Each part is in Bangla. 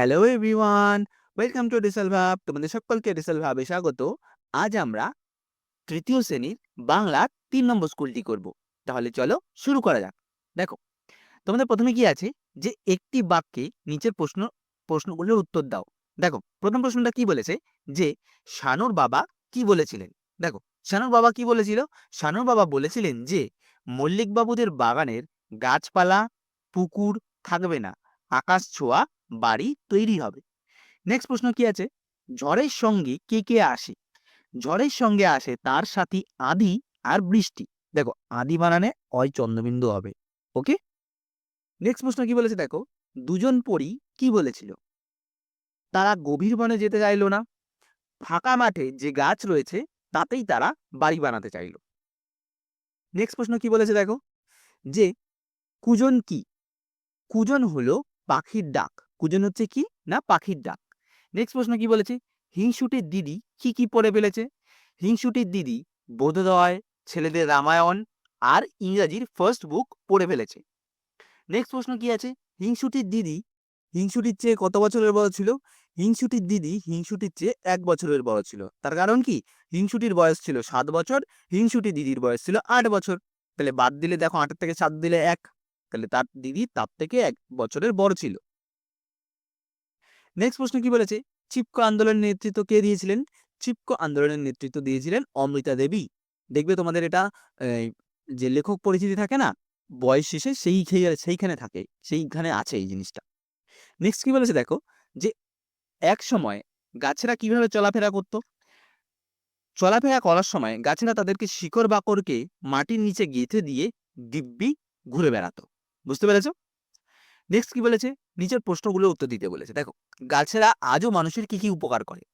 হ্যালো এভরিওয়ান, ওয়েলকাম টু ডিসেল ভাব, তোমাদের সকলকে ডিসেল ভাবে স্বাগত। আজ আমরা তৃতীয় শ্রেণির বাংলার তিন নম্বর স্কুলটি করব। তাহলে চলো শুরু করা যাক। দেখো, তোমাদের প্রথমে কি আছে? যে একটি বাক্যে নিচের প্রশ্ন, প্রশ্নগুলোর উত্তর দাও। দেখো, প্রথম প্রশ্নটা কি বলেছে? যে শানুর বাবা কি বলেছিলেন? দেখো, শানুর বাবা কি বলেছিল? শানুর বাবা বলেছিলেন যে মল্লিকবাবুদের বাগানের গাছপালা, পুকুর থাকবে না, আকাশ ছোঁয়া বাড়ি তৈরি হবে। নেক্সট প্রশ্ন কি আছে? ঝড়ের সঙ্গে কে কে আসে? ঝড়ের সঙ্গে আসে তার সাথে আদি আর বৃষ্টি। দেখো, আদি বানানে অয় চন্দ্রবিন্দু হবে ওকে নেক্সট প্রশ্ন কি বলেছে দেখো? দুজন পড়ি কি বলেছিল? তারা গভীর বনে যেতে চাইলো না। ফাঁকা মাঠে যে গাছ রয়েছে, তাতেই তারা বাড়ি বানাতে চাইলো। নেক্সট প্রশ্ন কি বলেছে দেখো? যে, কুজন কি? কুজন হলো পাখির ডাক। কুজন হচ্ছে কি? না, পাখির ডাক। নেক্সট প্রশ্ন কি বলেছে? হিংসুটির দিদি কি কি পড়ে ফেলেছে? হিংসুটির দিদি বোধোদয়, ছেলেদের রামায়ণ আর ইংরাজির ফার্স্ট বুক পড়ে ফেলেছে। নেক্সট প্রশ্ন কি আছে? হিংসুটির দিদি হিংসুটির চেয়ে কত বছরের বড় ছিল? হিংসুটির দিদি হিংসুটির চেয়ে এক বছরের বড় ছিল। তার কারণ কি? হিংসুটির বয়স ছিল সাত বছর হিংসুটি দিদির বয়স ছিল আট বছর। তাহলে বাদ দিলে দেখো আটের থেকে সাত দিলে এক। তাহলে তার দিদি তার থেকে এক বছরের বড় ছিল। নেক্সট প্রশ্ন কি বলেছে? চিপকো আন্দোলনের নেতৃত্ব কে দিয়েছিলেন? চিপকো আন্দোলনের নেতৃত্ব দিয়েছিলেন অমৃতা দেবী। দেখবে তোমাদের এটা যে লেখক পরিচিতি থাকে না, বয়স শেষে সেই সেইখানে থাকে, সেইখানে আছে এই জিনিসটা। নেক্সট কি বলেছে দেখো, যে এক সময় গাছেরা কীভাবে চলাফেরা করত? চলাফেরা করার সময় গাছেরা তাদেরকে শিকড় বাকড়কে মাটির নিচে গেঁথে দিয়ে দিব্যি ঘুরে বেড়াতো। বুঝতে পেরেছ? নেক্সট কি বলেছে? নিচের প্রশ্নগুলো উত্তর দিতে বলেছে। দেখো গাছেরা আজও মানুষের কি কি উপকার করে?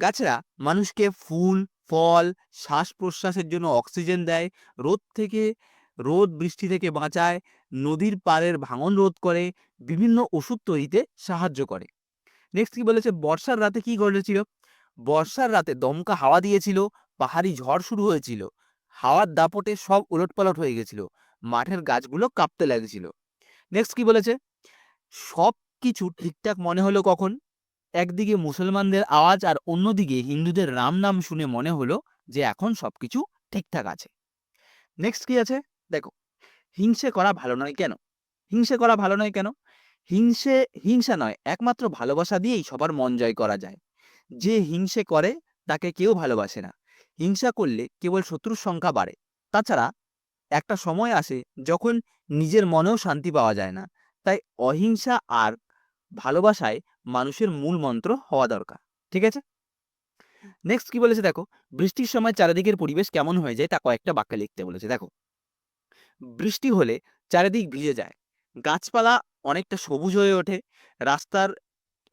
গাছেরা মানুষকে ফুল, ফল শ্বাস প্রশ্বাসের জন্য অক্সিজেন দেয়, রোদ থেকে, রোদ বৃষ্টি থেকে বাঁচায়, নদীর পাড়ের ভাঙন রোধ করে, বিভিন্ন ওষুধ তৈরিতে সাহায্য করে। নেক্সট কি বলেছে? বর্ষার রাতে কি ঘটেছিল? বর্ষার রাতে দমকা হাওয়া দিয়েছিল, পাহাড়ি ঝড় শুরু হয়েছিল, হাওয়ার দাপটে সব উলটপালট হয়ে গেছিল, মাঠের গাছগুলো কাঁপতে লেগেছিল। নেক্সট কি বলেছে? সব কিছু ঠিকঠাক মনে হলো কখন? একদিকে মুসলমানদের আওয়াজ আর অন্যদিকে হিন্দুদের রাম নাম শুনে মনে হলো যে এখন সবকিছু ঠিকঠাক আছে। নেক্সট কি আছে? দেখো, হিংসে করা ভালো নয় কেন? হিংসে করা ভালো নয় কেন? হিংসে, হিংসা নয়, একমাত্র ভালোবাসা দিয়েই সবার মন জয় করা যায়। যে হিংসে করে, তাকে কেউ ভালোবাসে না। হিংসা করলে কেবল শত্রুর সংখ্যা বাড়ে। তাছাড়া একটা সময় আসে যখন নিজের মনেও শান্তি পাওয়া যায় না। তাই অহিংসা আর ভালোবাসায় মানুষের মূল মন্ত্র হওয়া দরকার, ঠিক আছে? নেক্সট কি বলেছে দেখো? বৃষ্টির সময় চারিদিকের পরিবেশ কেমন হয়ে যায় তা কয়েকটা বাক্যে লিখতে বলেছে। দেখো, বৃষ্টি হলে চারিদিক ভিজে যায়, গাছপালা অনেকটা সবুজ হয়ে ওঠে, রাস্তার,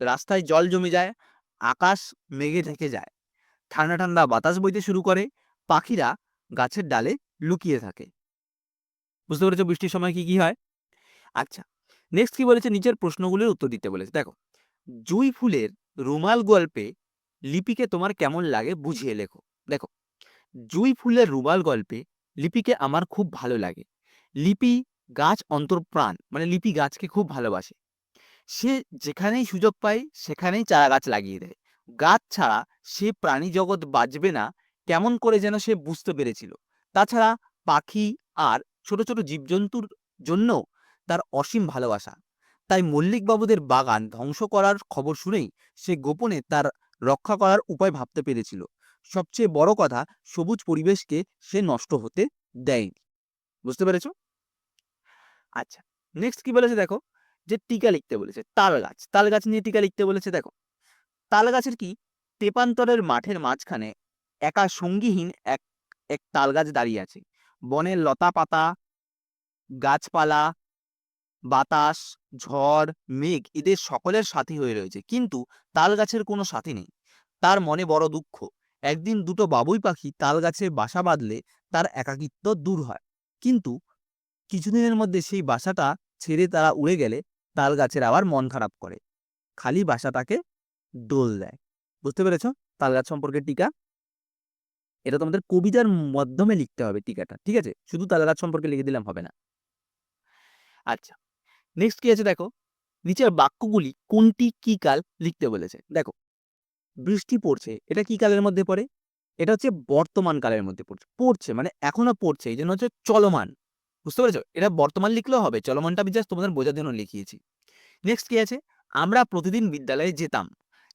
রাস্তায় জল জমে যায়, আকাশ মেঘে ঢেকে যায়, ঠান্ডা ঠান্ডা বাতাস বইতে শুরু করে, পাখিরা গাছের ডালে লুকিয়ে থাকে। বুঝতে পেরেছ বৃষ্টির সময় কি কি হয়? আচ্ছা নেক্সট কি বলেছে? নিচের প্রশ্নগুলির উত্তর দিতে বলেছে। দেখো, জুই ফুলের রুমাল গল্পে লিপিকে তোমার কেমন লাগে বুঝিয়ে লেখো। দেখো, জুই ফুলের রুমাল গল্পে লিপিকে আমার খুব ভালো লাগে। লিপি গাছ অন্তর্প্রাণ মানে লিপি গাছকে খুব ভালোবাসে। সে যেখানেই সুযোগ পায়, সেখানেই চারা গাছ লাগিয়ে দেয়। গাছ ছাড়া সে প্রাণী জগৎ বাঁচবে না, কেমন করে যেন সে বুঝতে পেরেছিল। তাছাড়া পাখি আর ছোট ছোট জীবজন্তুর জন্য তার অসীম ভালোবাসা। তাই মল্লিকবাবুদের বাগান ধ্বংস করার খবর শুনেই সে গোপনে তার রক্ষা করার উপায় ভাবতে পেরেছিল। সবচেয়ে বড় কথা, সবুজ পরিবেশকে সে নষ্ট হতে দেয়নি। বুঝতে পেরেছ? আচ্ছা নেক্সট কি বলেছে দেখো? যে টিকা লিখতে বলেছে তাল গাছ তাল গাছ নিয়ে টিকা লিখতে বলেছে দেখো। তাল গাছের কি? তেপান্তরের মাঠের মাঝখানে একা সঙ্গীহীন এক এক তাল গাছ দাঁড়িয়ে আছে। বনের লতা পাতা গাছপালা বাতাস, ঝড়, মেঘ এদের সকলের সাথী হয়ে রয়েছে। কিন্তু তাল গাছের কোনো সাথী নেই। তার মনে বড় দুঃখ। একদিন দুটো বাবুই পাখি তাল গাছে বাসা বাঁধলে তার একাকিত্ব দূর হয়। কিন্তু কিছুদিনের মধ্যে সেই বাসাটা ছেড়ে তারা উড়ে গেলে তাল গাছের আবার মন খারাপ করে। খালি বাসাটাকে দোল দেয়। বুঝতে পেরেছ? তাল গাছ সম্পর্কে টিকা? এটা তোমাদের কবিতার মাধ্যমে লিখতে হবে টিকাটা, ঠিক আছে? শুধু তাল গাছ সম্পর্কে লিখে দিলাম হবে না। আচ্ছা। নেক্সট কি আছে দেখো? নিচের বাক্যগুলি কোনটি, কি কাল লিখতে বলেছে। দেখো, বৃষ্টি পড়ছে, এটা কি কালের মধ্যে পড়ে? এটা হচ্ছে বর্তমান কালের মধ্যে পড়ছে। পড়ছে মানে এখনও পড়ছে, এই জন্য হচ্ছে চলমান। বুঝতে পেরেছ? এটা বর্তমান লিখলেও হবে, চলমানটা আমি জাস্ট তোমাদের বোঝার জন্য লিখিয়েছি। নেক্সট কি আছে? আমরা প্রতিদিন বিদ্যালয়ে যেতাম।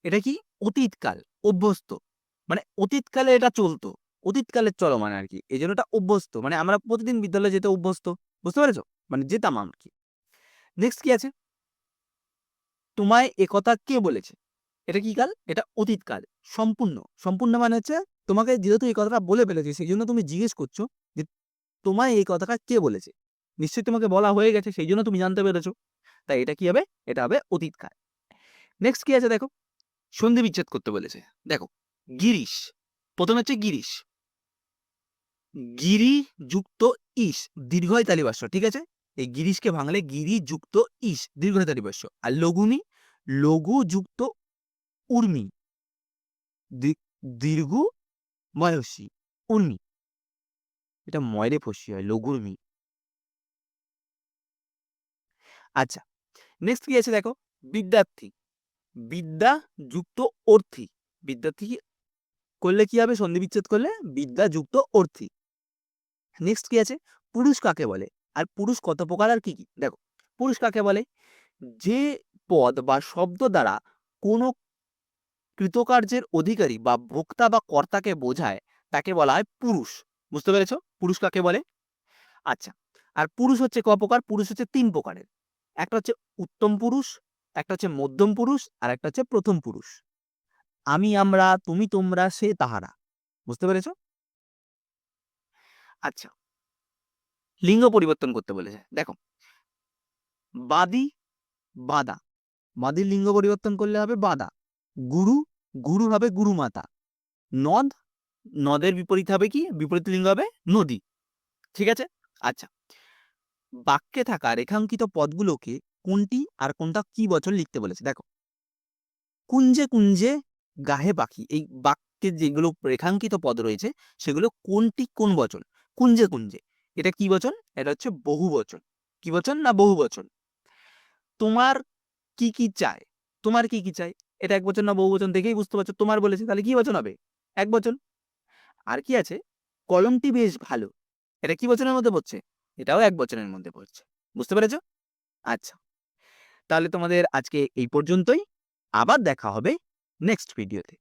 এটা কি? অতীতকাল অভ্যস্ত। মানে অতীতকালে এটা চলতো অতীতকালের চলমান আর কি। এই জন্য এটা অভ্যস্ত। মানে আমরা প্রতিদিন বিদ্যালয়ে যেতে অভ্যস্ত। বুঝতে পেরেছ? মানে যেতাম আর কি। নেক্সট কি আছে? তোমায় একথা কে বলেছে? এটা কি কাল? এটা অতীত কাল। সম্পূর্ণ। সম্পূর্ণ মানে হচ্ছে তোমাকে যেহেতু এই কথাটা বলে ফেলেছি সেই জন্য তুমি জিজ্ঞেস করছ যে তোমায় এই কথাটা কে বলেছে? নিশ্চয়ই তোমাকে বলা হয়ে গেছে সেই জন্য তুমি জানতে পেরেছ। তাই এটা কি হবে? এটা হবে অতীত কাল। নেক্সট কি আছে দেখো? সন্ধি বিচ্ছেদ করতে বলেছে। দেখো, গিরিশ। প্রথমে হচ্ছে গিরিশ। গিরি যুক্ত ইস দীর্ঘয় তালিবাস্য ঠিক আছে? এই গিরিশকে ভাঙলে গিরি যুক্ত ইস দীর্ঘয় তালিবাস্য আর লঘুমি লঘু যুক্ত উর্মি। দীর্ঘ ময়সী উর্মি। এটা ময়রে ফসি হয় লঘুর্মি আচ্ছা নেক্সট কি আছে দেখো? বিদ্যার্থী। বিদ্যা যুক্ত অর্থী। বিদ্যার্থী করলে কি হবে? সন্ধি বিচ্ছেদ করলে বিদ্যা যুক্ত অর্থী। নেক্সট কি আছে? পুরুষ কাকে বলে? আর পুরুষ কত প্রকার আর কি কি? দেখো, পুরুষ কাকে বলে? যে পদ বা শব্দ দ্বারা কোনো কৃতকার্যের অধিকারী বা ভোক্তা বা কর্তাকে বোঝায়, তাকে বলা হয় পুরুষ। বুঝতে পেরেছ? পুরুষ কাকে বলে? আচ্ছা আর পুরুষ হচ্ছে ক প্রকার? পুরুষ হচ্ছে তিন প্রকারের। একটা হচ্ছে উত্তম পুরুষ, একটা হচ্ছে মধ্যম পুরুষ, আর একটা হচ্ছে প্রথম পুরুষ। আমি, আমরা, তুমি, তোমরা, সে, তাহারা। বুঝতে পেরেছ? আচ্ছা লিঙ্গ পরিবর্তন করতে বলেছে। দেখো। বাদি, বাদা। বাদির লিঙ্গ পরিবর্তন করলে হবে বাদা। গুরু গুরু হবে গুরুমাতা নদ, নদের বিপরীত হবে কি? বিপরীত লিঙ্গ হবে নদী। ঠিক আছে? আচ্ছা। বাক্যে থাকা রেখাঙ্কিত পদগুলোকে কোনটি আর কোনটা কি বছর লিখতে বলেছে? দেখো। কুঞ্জে কুঞ্জে, গাহে পাখি। এই বাক্যে যেগুলো রেখাঙ্কিত পদ রয়েছে, সেগুলো কোনটি কোন বচন কুঞ্জে কুঞ্জে। এটা কি বচন? এটা হচ্ছে বহু বচন। কি বচন না বহু বচন? তোমার কি কি চাই তোমার কি কি চাই এটা এক বচন না বহু বচন দেখেই বুঝতে পারছ। তোমার বলেছে, তাহলে কি বচন হবে? এক বচন। আর কি আছে? কলমটি বেশ ভালো। এটা কি বচনের মধ্যে পড়ছে? এটাও এক বচনের মধ্যে পড়ছে। বুঝতে পেরেছ? আচ্ছা। তাহলে তোমাদের আজকে এই পর্যন্তই। আবার দেখা হবে নেক্সট ভিডিওতে